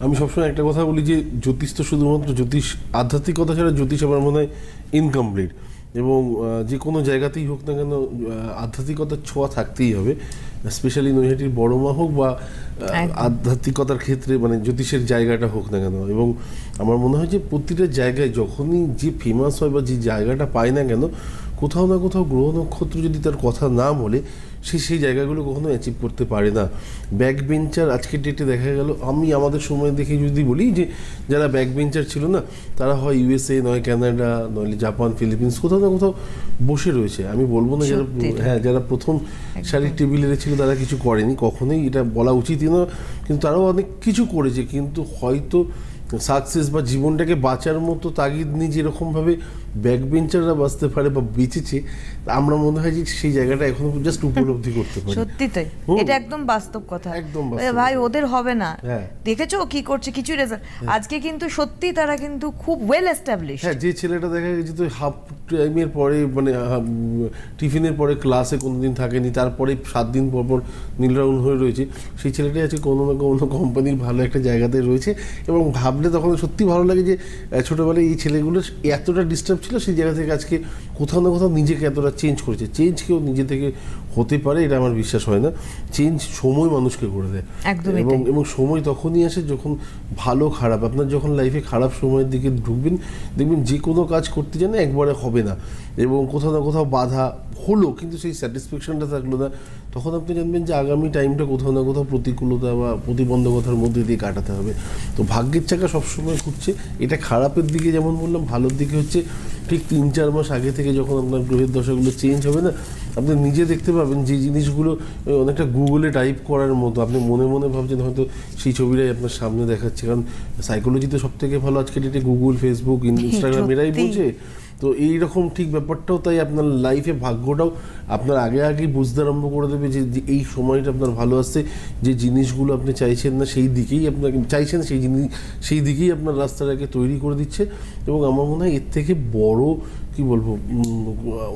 আমি সবসময় একটা কথা বলি যে জ্যোতিষ তো শুধুমাত্র জ্যোতিষ আধ্যাত্মিকতা ছাড়া জ্যোতিষ আমার মনে হয় ইনকমপ্লিট এবং যে কোনো জায়গাতেই হোক না কেন আধ্যাত্মিকতার ছোঁয়া থাকতেই হবে। স্পেশালি নৈহাটির বড় মা হোক বা আধ্যাত্মিকতার ক্ষেত্রে মানে জ্যোতিষের জায়গাটা হোক না কেন। এবং আমার মনে হয় যে প্রতিটা জায়গায় যখনই যে ফেমাস হয় বা যে জায়গাটা পায় না কেন কোথাও না কোথাও গ্রহ নক্ষত্র যদি তার কথা না বলে সে সেই জায়গাগুলো কখনো অ্যাচিভ করতে পারে না। ব্যাক বেঞ্চার আজকের ডেটে দেখা গেল আমি আমাদের সময় দেখে যদি বলি যে যারা ব্যাক বেঞ্চার ছিল না তারা হয় ইউএসএ নয় কানাডা নইলে জাপান ফিলিপিন্স কোথাও না কোথাও বসে রয়েছে। আমি বলব না যারা হ্যাঁ যারা প্রথম শাড়ির টেবিলে ছিল তারা কিছু করেনি। কখনোই এটা বলা উচিতই না কিন্তু তারাও অনেক কিছু করেছে। কিন্তু হয়তো সাকসেস বা জীবনটাকে বাঁচার মতো তাগিদ নিয়ে যেরকমভাবে ব্যাক বেঞ্চাররা বাঁচতে পারে বা বেঁচেছে আমরা মনে হয় যে সেই জায়গাটা এখনও জাস্ট উপলব্ধি করতে পারি সত্যি তাই। এটা একদম বাস্তব কথা। একদম ভাই ওদের হবে না। হ্যাঁ। দেখেছ কি করছে? কিছু রেজাল্ট আজকে কিন্তু সত্যি তারা কিন্তু খুব ওয়েল এস্টাবলিশ হ্যাঁ যে ছেলেটা দেখা গেছে তো হাফ টাইমের পরে মানে টিফিনের পরে ক্লাসে কোনোদিন থাকেনি তারপরে সাত দিন পর পর নীল রাউন্ড হয়ে রয়েছে। সেই ছেলেটাই আছে কোনো না কোনো কোম্পানির ভালো একটা জায়গাতে রয়েছে এবং ভাবলে তখন সত্যি ভালো লাগে যে ছোটবেলায় এই ছেলেগুলো এতটা ডিস্টার্ব ছিল সেই জায়গা থেকে আজকে কোথাও না কোথাও নিজেকে এতটা চেঞ্জ করেছে। চেঞ্জ কেউ নিজে থেকে হতে পারে এটা আমার বিশ্বাস হয় না। চেঞ্জ সময় মানুষকে করে দেয়। এবং এবং সময় তখনই আসে যখন ভালো খারাপ আপনার যখন লাইফে খারাপ সময়ের দিকে ঢুকবেন দেখবেন যে কোনো কাজ করতে যেন একবারে হবে না। এবং কোথাও না কোথাও বাধা হলো কিন্তু সেই স্যাটিসফ্যাকশনটা থাকল না। তখন আপনি জানবেন যে আগামী টাইমটা কোথাও না কোথাও প্রতিকূলতা বা প্রতিবন্ধকতার মধ্যে দিয়ে কাটাতে হবে। তো ভাগ্যের চাকা সবসময় ঘুরছে এটা খারাপের দিকে যেমন বললাম ভালোর দিকে হচ্ছে ঠিক তিন চার মাস আগে থেকে যখন আপনার গ্রহের দশাগুলো চেঞ্জ হবে না আপনি নিজে দেখতে পাবেন যে জিনিসগুলো অনেকটা গুগলে টাইপ করার মতো। আপনি মনে মনে ভাবছেন হয়তো সেই ছবিটাই আপনার সামনে দেখাচ্ছে। কারণ সাইকোলজিতে সব থেকে ভালো। আজকে ডেটে গুগল ফেসবুক ইনস্টাগ্রাম এরাই সত্যি। তো এই রকম ঠিক ব্যাপারটাও তাই আপনার লাইফে ভাগ্যটাও আপনার আগে আগে বুঝতে আরম্ভ করে দেবে যে এই সময়টা আপনার ভালো আসছে যে জিনিসগুলো আপনি চাইছেন না সেই দিকেই আপনাকে চাইছেন সেই জিনিস সেই দিকেই আপনার রাস্তাটাকে তৈরি করে দিচ্ছে এবং আমার মনে হয় এর থেকে বড় কি বলব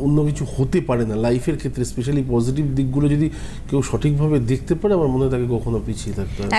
অন্য কিছু হতে পারে না লাইফের ক্ষেত্রে স্পেশালি পজিটিভ দিকগুলো যদি কেউ সঠিকভাবে দেখতে পারে, আমার মনে হয় তাকে কখনো পিছিয়ে থাকতে হয়